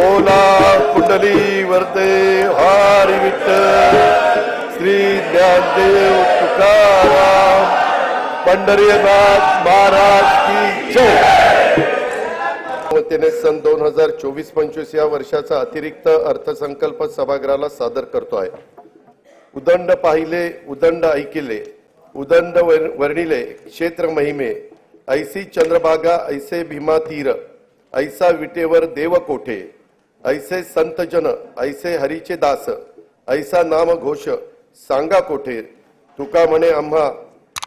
बोला कुंडली वरते हारी विठ्ठल श्री ज्ञानदेव तुकाराम पंढरीनाथ महाराज की जय. वतीने सन दोन हजार चोवीस पंचवीस या वर्षाचा अतिरिक्त अर्थसंकल्प सभागृहाला सादर करतो आहे. उदंड पाहिले उदंड ऐकिले उदंड वर- वर्णिले क्षेत्र महिमे ऐसी चंद्रभागा ऐसे भीमा तीर ऐसा विटेवर देव कोठे ऐसे संत जन ऐसे हरीचे दास ऐसा नाम घोष सांगा कोठे? तुका म्हणे आम्हा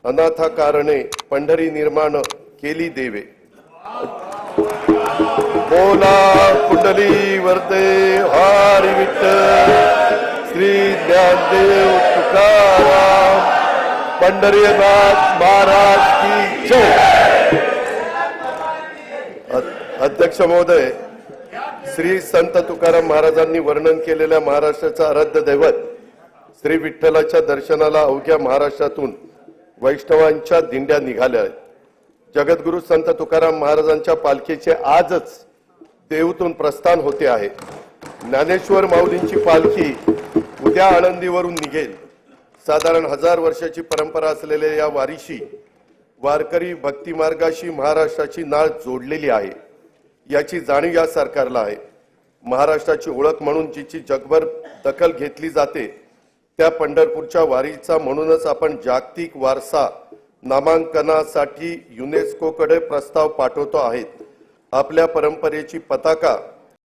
अनाथा कारणे पंढरी निर्माण केली देवे. बोला कुंडली वर्ते हरी विठ्ठल श्री ज्ञानदेव तुकाराम पंढरीनाथ महाराज की जय. अध्यक्ष महोदय श्री संत तुकाराम महाराजांनी वर्णन केलेल्या महाराष्ट्राचा आराध्य दैवत श्री विठ्ठलाच्या दर्शनाला अवघ्या महाराष्ट्रातून वैष्णवांच्या दिंड्या निघाल्या आहेत. जगद्गुरु संत तुकाराम महाराजांच्या पालखीचे आजच देऊतून प्रस्थान होते आहे. ज्ञानेश्वर माऊलींची पालखी उद्या आळंदीवरून निघेल. साधारण हजार वर्षाची परंपरा असलेल्या या वारीशी वारकरी भक्तिमार्गाशी महाराष्ट्राची नाळ जोडलेली आहे. याची जाणीव या सरकारला आहे. महाराष्ट्राची ओळख म्हणून जिची जगभर दखल घेतली जाते त्या पंढरपूरच्या वारीचा म्हणूनच आपण जागतिक वारसा नामांकनासाठी युनेस्कोकडे प्रस्ताव पाठवतो आहेत आपल्या परंपरेची पताका